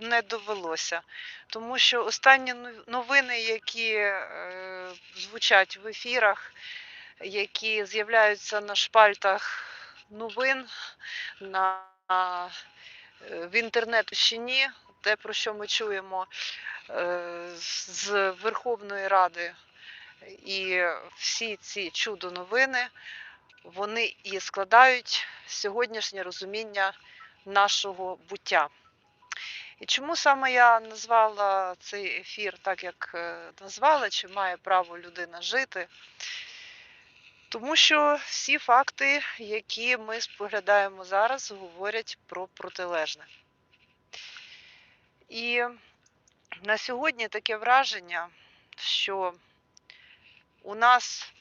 не довелося. Тому що останні новини, які е, звучать в ефірах, які з'являються на шпальтах новин, на, е, в інтернет-ущині, те, про що ми чуємо е, з Верховної Ради, і всі ці чудо-новини, вони і складають сьогоднішнє розуміння нашого буття. І чому саме я назвала цей ефір так, як е, назвала, чи має право людина жити? Тому що всі факти, які ми споглядаємо зараз, говорять про протилежне. І на сьогодні таке враження, що у нас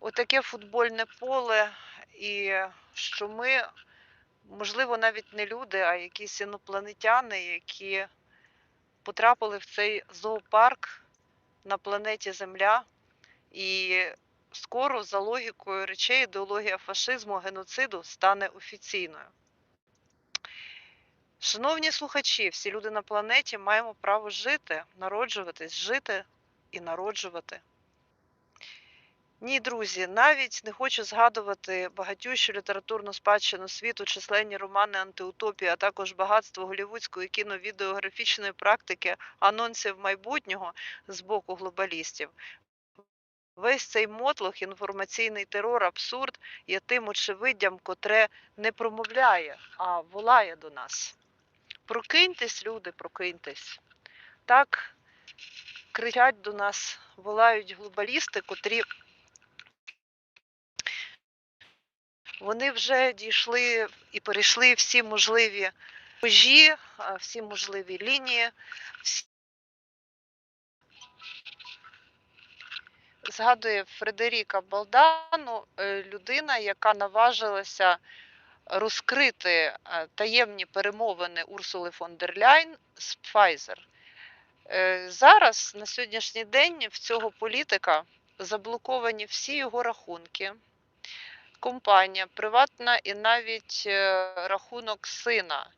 отаке футбольне поле, і що ми, можливо, навіть не люди, а якісь інопланетяни, які потрапили в цей зоопарк на планеті Земля, і скоро за логікою речей ідеологія фашизму, геноциду стане офіційною. Шановні слухачі, всі люди на планеті маємо право жити, народжуватись, жити і народжувати. Ні, друзі, навіть не хочу згадувати багатющу літературну спадщину світу, численні романи антиутопії, а також багатство голівудської кіно-відеографічної практики анонсів майбутнього з боку глобалістів. Весь цей мотлох, інформаційний терор, абсурд є тим очевиддям, котре не промовляє, а волає до нас. Прокиньтесь, люди, прокиньтесь. Так кричать до нас, волають глобалісти, котрі вони вже дійшли і перейшли всі можливі межі, всі можливі лінії. Згадує Фредеріка Балдану, е, людина, яка наважилася розкрити е, таємні перемовини Урсули фон дер Ляйн з Pfizer. Е, Зараз, на сьогоднішній день, в цього політика заблоковані всі його рахунки. Компанія, приватна і навіть е, рахунок сина.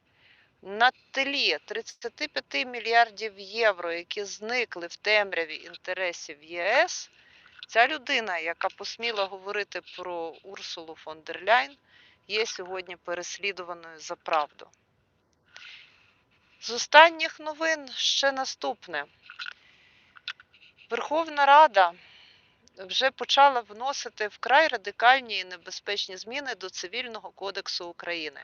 На тлі 35 мільярдів євро, які зникли в темряві інтересів ЄС, ця людина, яка посміла говорити про Урсулу фон дер Ляйн, є сьогодні переслідуваною за правду. З останніх новин ще наступне. Верховна Рада вже почала вносити вкрай радикальні і небезпечні зміни до Цивільного кодексу України.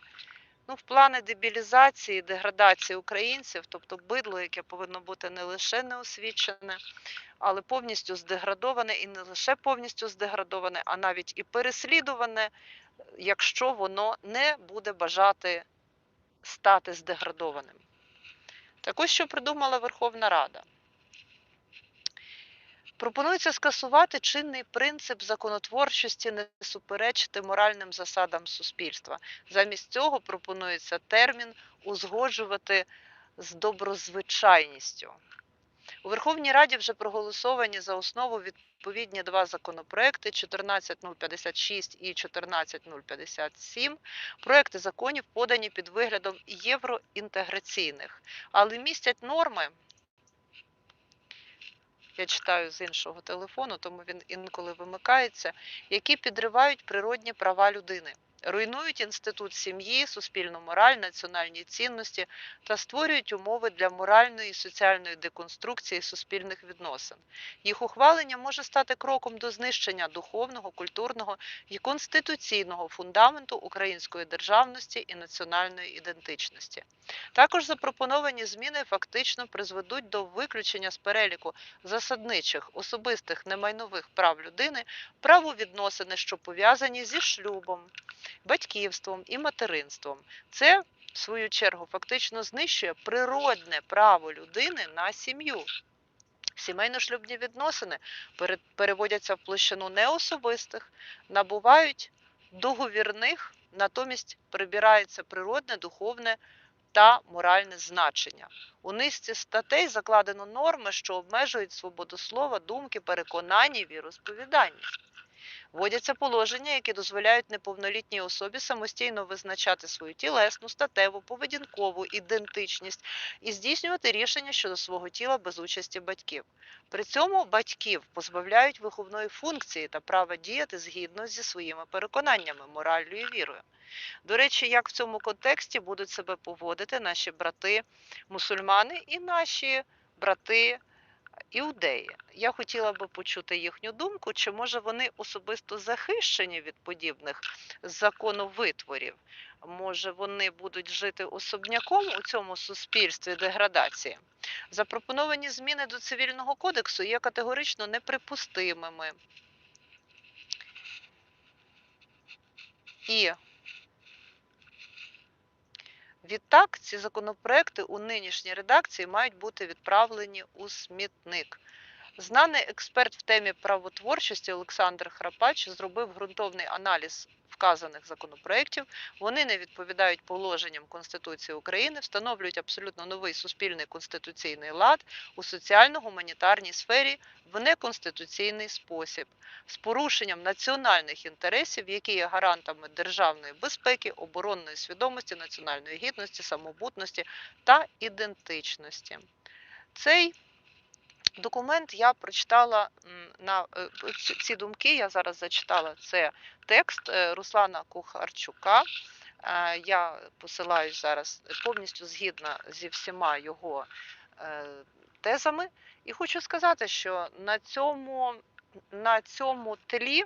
Ну, в плани дебілізації, деградації українців, тобто бидло, яке повинно бути не лише неосвічене, але повністю здеградоване, і не лише повністю здеградоване, а навіть і переслідуване, якщо воно не буде бажати стати здеградованим. Так ось що придумала Верховна Рада. Пропонується скасувати чинний принцип законотворчості не суперечити моральним засадам суспільства. Замість цього пропонується термін узгоджувати з доброзвичайністю. У Верховній Раді вже проголосовані за основу відповідні два законопроекти 14056 і 14057. Проекти законів подані під виглядом євроінтеграційних, але містять норми. Я читаю з іншого телефону, тому він інколи вимикається, які підривають природні права людини, руйнують інститут сім'ї, суспільну мораль, національні цінності та створюють умови для моральної і соціальної деконструкції суспільних відносин. Їх ухвалення може стати кроком до знищення духовного, культурного і конституційного фундаменту української державності і національної ідентичності. Також запропоновані зміни фактично призведуть до виключення з переліку засадничих особистих немайнових прав людини правовідносини, що пов'язані зі шлюбом, батьківством і материнством. Це, в свою чергу, фактично знищує природне право людини на сім'ю. Сімейно-шлюбні відносини переводяться в площину неособистих, набувають договірних, натомість прибирається природне, духовне та моральне значення. У низці статей закладено норми, що обмежують свободу слова, думки, переконання і віросповідання. Вводяться положення, які дозволяють неповнолітній особі самостійно визначати свою тілесну, статеву, поведінкову ідентичність і здійснювати рішення щодо свого тіла без участі батьків. При цьому батьків позбавляють виховної функції та права діяти згідно зі своїми переконаннями, мораллю і вірою. До речі, як в цьому контексті будуть себе поводити наші брати мусульмани і наші брати іудеї. Я хотіла би почути їхню думку, чи може вони особисто захищені від подібних законовитворів? Може, вони будуть жити особняком у цьому суспільстві деградації? Запропоновані зміни до цивільного кодексу є категорично неприпустимими. І Відтак, ці законопроекти у нинішній редакції мають бути відправлені у смітник. Знаний експерт в темі правотворчості Олександр Храпач зробив ґрунтовний аналіз вказаних законопроєктів. Вони не відповідають положенням Конституції України, встановлюють абсолютно новий суспільний конституційний лад у соціально-гуманітарній сфері в неконституційний спосіб з порушенням національних інтересів, які є гарантами державної безпеки, оборонної свідомості, національної гідності, самобутності та ідентичності. Цей документ я прочитала на е, ці думки. Я зараз зачитала це текст е, Руслана Кухарчука. Е, я посилаюсь зараз повністю згідна зі всіма його тезами, і хочу сказати, що на цьому на цьому тлі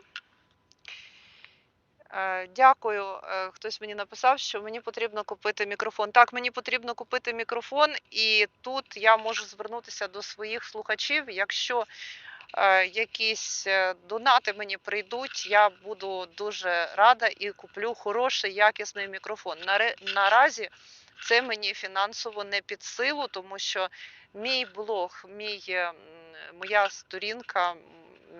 дякую. Е, хтось мені написав, що мені потрібно купити мікрофон. Так, мені потрібно купити мікрофон, і тут я можу звернутися до своїх слухачів. Якщо е, якісь донати мені прийдуть, я буду дуже рада і куплю хороший якісний мікрофон. Наразі це мені фінансово не під силу, тому що мій блог, мій, моя сторінка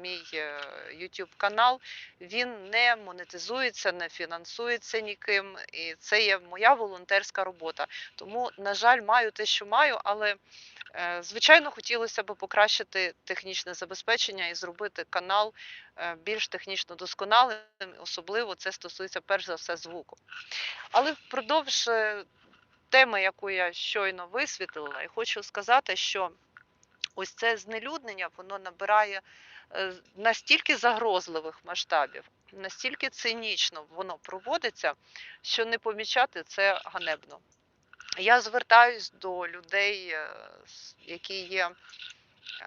мій е, YouTube канал, він не монетизується, не фінансується ніким. І це є моя волонтерська робота. Тому, на жаль, маю те, що маю, але е, звичайно хотілося б покращити технічне забезпечення і зробити канал е, більш технічно досконалим. Особливо це стосується перш за все звуку. Але впродовж теми, яку я щойно висвітлила, і хочу сказати, що ось це знелюднення воно набирає настільки загрозливих масштабів, настільки цинічно воно проводиться, що не помічати це ганебно. Я звертаюсь до людей, е, які є е,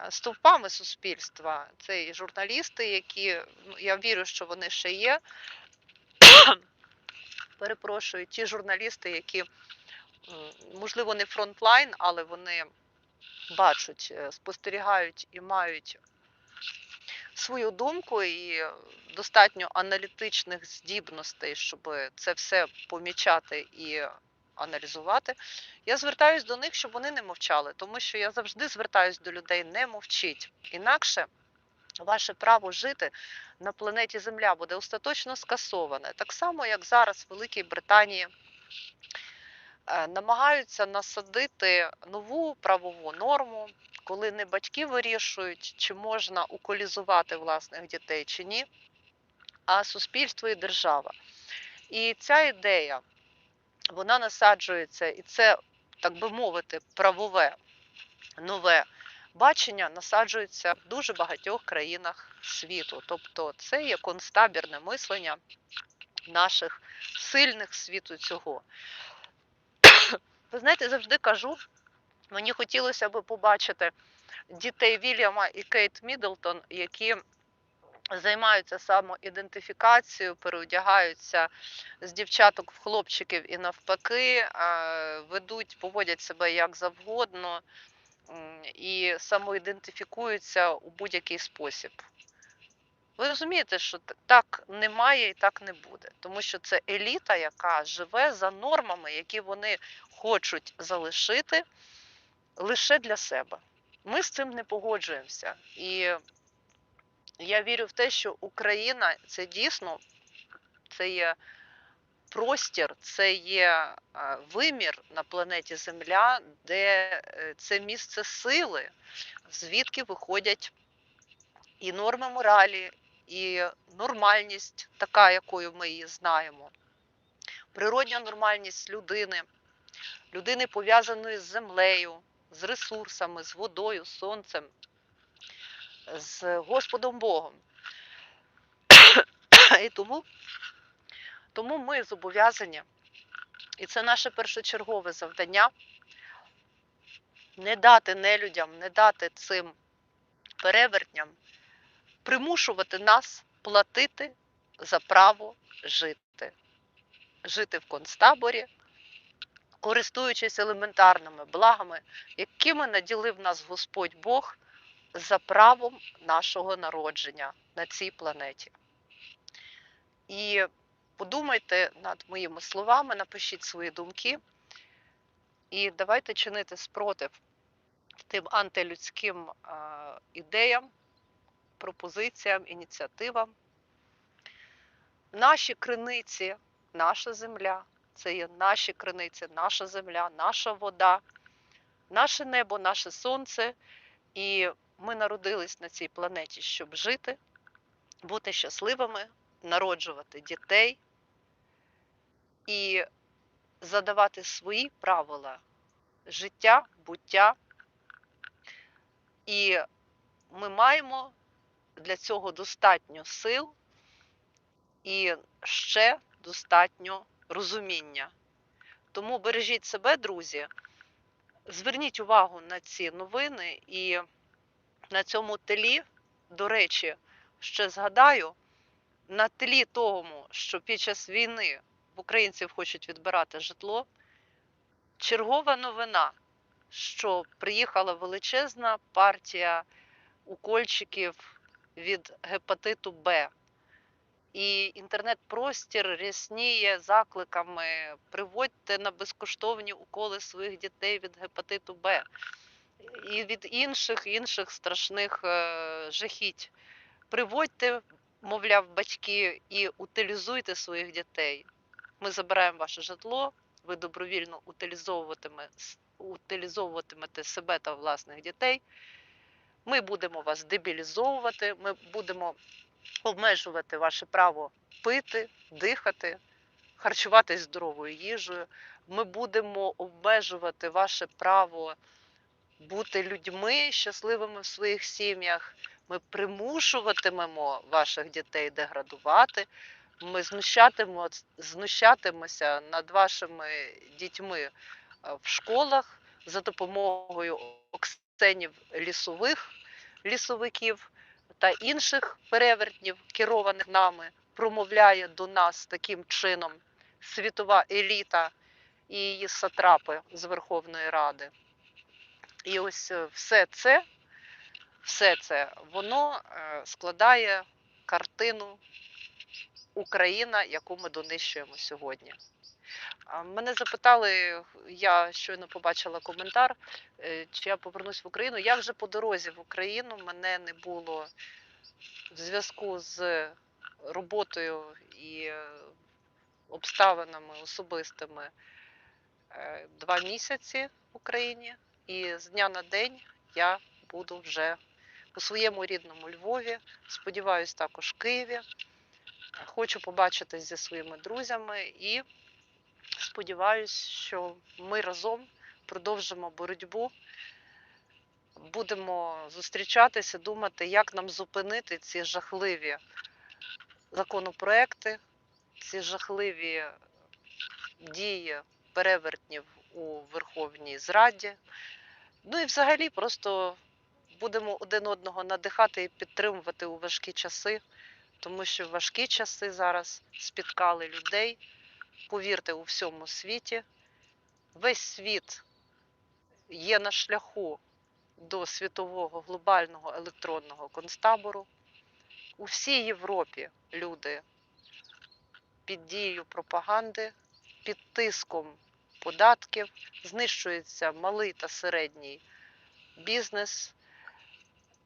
стовпами суспільства. Це і журналісти, які ну, я вірю, що вони ще є. Перепрошую, ті журналісти, які, можливо, не фронтлайн, але вони бачать, спостерігають і мають свою думку і достатньо аналітичних здібностей, щоб це все помічати і аналізувати. Я звертаюсь до них, щоб вони не мовчали, тому що я завжди звертаюсь до людей, не мовчіть. Інакше ваше право жити на планеті Земля буде остаточно скасоване. Так само, як зараз в Великій Британії. Е, намагаються насадити нову правову норму, коли не батьки вирішують, чи можна уколізувати власних дітей чи ні, а суспільство і держава. І ця ідея вона насаджується, і це, так би мовити, правове нове бачення насаджується в дуже багатьох країнах світу. Тобто це є констабірне мислення наших сильних світу цього. Ви знаєте, завжди кажу, мені хотілося б побачити дітей Вільяма і Кейт Мідлтон, які займаються самоідентифікацією, переодягаються з дівчаток в хлопчиків і навпаки, ведуть, поводять себе як завгодно і самоідентифікуються у будь-який спосіб. Ви розумієте, що так немає і так не буде, тому що це еліта, яка живе за нормами, які вони хочуть залишити лише для себе. Ми з цим не погоджуємося. І я вірю в те, що Україна це дійсно це є простір, це є вимір на планеті Земля, де е, це місце сили, звідки виходять і норми моралі, і нормальність, така, якою ми її знаємо, природня нормальність людини, людини пов'язаної з землею, з ресурсами, з водою, з сонцем, з Господом Богом. І тому, тому ми зобов'язані, і це наше першочергове завдання не дати нелюдям, не дати цим перевертням примушувати нас платити за право жити, жити в концтаборі, користуючись елементарними благами, якими наділив нас Господь Бог за правом нашого народження на цій планеті. І подумайте над моїми словами, напишіть свої думки, і давайте чинити спротив тим антилюдським е, ідеям, пропозиціям, ініціативам. Наші криниці, наша земля, це є наші криниці, наша земля, наша вода, наше небо, наше сонце. І ми народились на цій планеті, щоб жити, бути щасливими, народжувати дітей і задавати свої правила життя, буття. І ми маємо для цього достатньо сил і ще достатньо розуміння. Тому бережіть себе, друзі, зверніть увагу на ці новини і на цьому тлі, до речі, ще згадаю, на тлі тому, що під час війни в українців хочуть відбирати житло, чергова новина, що приїхала величезна партія укольчиків від гепатиту Б. І інтернет-простір рясніє закликами приводьте на безкоштовні уколи своїх дітей від гепатиту Б і від інших інших страшних е, жахіть. Приводьте, мовляв, батьки, і утилізуйте своїх дітей. Ми забираємо ваше житло, ви добровільно утилізовуватиме, утилізовуватимете себе та власних дітей. Ми будемо вас дебілізовувати, ми будемо обмежувати ваше право пити, дихати, харчуватись здоровою їжею. Ми будемо обмежувати ваше право бути людьми щасливими в своїх сім'ях. Ми примушуватимемо ваших дітей деградувати. Ми знущатимо, знущатимемося над вашими дітьми е, в школах за допомогою оксенів лісових лісовиків та інших перевертнів, керованих нами, промовляє до нас таким чином світова еліта і її сатрапи з Верховної Ради. І ось е, все це, все це воно е, складає картину Україна, яку ми донищуємо сьогодні. Мене запитали, я щойно побачила коментар, е, чи я повернусь в Україну. Я вже по дорозі в Україну, мене не було в зв'язку з роботою і е, обставинами особистими е, два місяці в Україні, і з дня на день я буду вже у своєму рідному Львові. Сподіваюсь, також Києві. Хочу побачитись зі своїми друзями і сподіваюсь, що ми разом продовжимо боротьбу. Будемо зустрічатися, думати, як нам зупинити ці жахливі законопроекти, ці жахливі дії перевертнів у Верховній Зраді. Ну і взагалі просто будемо один одного надихати і підтримувати у важкі часи, тому що важкі часи зараз спіткали людей. Повірте, у всьому світі. Весь світ є на шляху до світового глобального електронного концтабору. У всій Європі люди під дією пропаганди, під тиском податків, знищується малий та середній бізнес.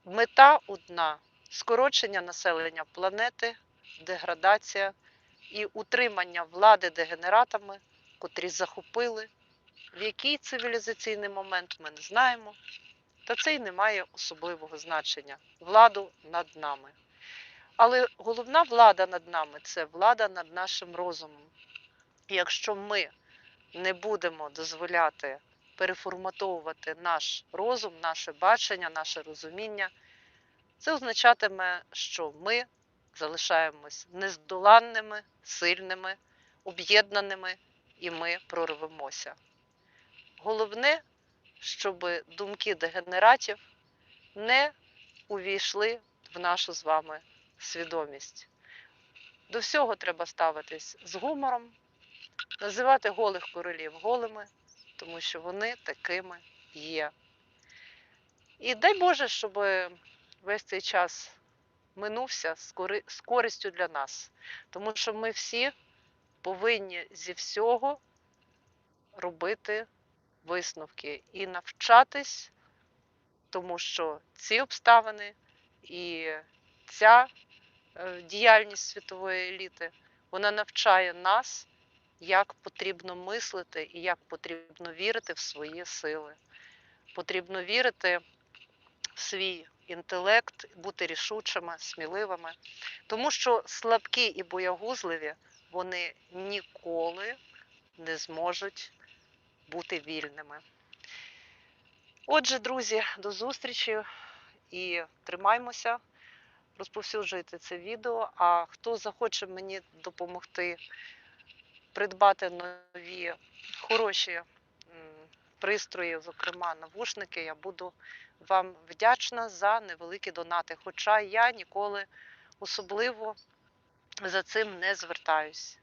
Мета одна скорочення населення планети, деградація і утримання влади дегенератами, котрі захопили. В який цивілізаційний момент ми не знаємо, та це й не має особливого значення владу над нами. Але головна влада над нами це влада над нашим розумом. І Якщо ми не будемо дозволяти переформатовувати наш розум, наше бачення, наше розуміння, це означатиме, що ми залишаємось нездоланними, сильними, об'єднаними, і ми прорвемося. Головне, щоб думки дегенератів не увійшли в нашу з вами свідомість. До всього треба ставитись з гумором, називати голих королів голими, тому що вони такими є. І дай Боже, щоб весь цей час минувся з користю для нас, тому що ми всі повинні зі всього робити висновки і навчатись, тому що ці обставини і ця е, діяльність світової еліти вона навчає нас, як потрібно мислити і як потрібно вірити в свої сили. Потрібно вірити в свій інтелект, бути рішучими, сміливими, тому що слабкі і боягузливі вони ніколи не зможуть бути вільними. Отже, друзі, до зустрічі і тримаймося, розповсюджуйте це відео. А хто захоче мені допомогти придбати нові хороші пристрої, зокрема навушники, я буду вам вдячна за невеликі донати. Хоча я ніколи особливо за цим не звертаюсь.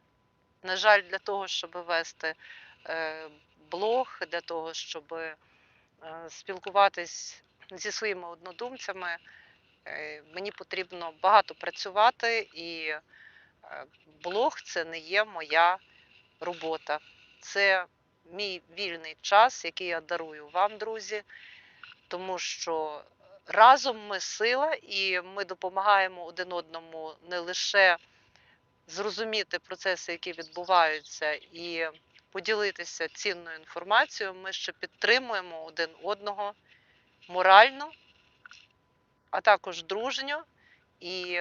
На жаль, для того, щоб вести е, блог, для того, щоб е, спілкуватись зі своїми однодумцями, е, мені потрібно багато працювати, і блог це не є моя робота. Це мій вільний час, який я дарую вам, друзі, тому що разом ми сила, і ми допомагаємо один одному не лише зрозуміти процеси, які відбуваються, і поділитися цінною інформацією, ми ще підтримуємо один одного морально, а також дружньо. І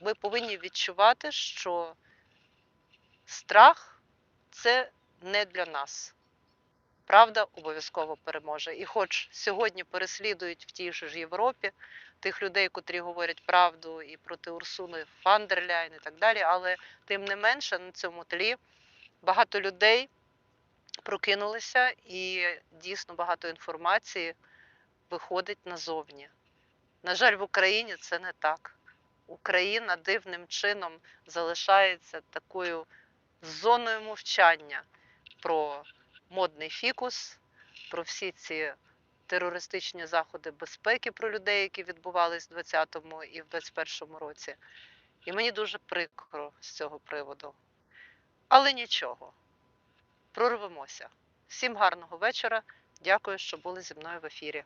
ми повинні відчувати, що страх це не для нас. Правда обов'язково переможе. І хоч сьогодні переслідують в тій же ж Європі тих людей, котрі говорять правду і проти Урсули Фандерляйн і так далі, але тим не менше на цьому тлі багато людей прокинулися і дійсно багато інформації виходить назовні. На жаль, в Україні це не так. Україна дивним чином залишається такою зоною мовчання про модний фікус, про всі ці терористичні заходи безпеки про людей, які відбувались в 20-му і в 21-му році. І мені дуже прикро з цього приводу. Але нічого, прорвемося. Всім гарного вечора. Дякую, що були зі мною в ефірі.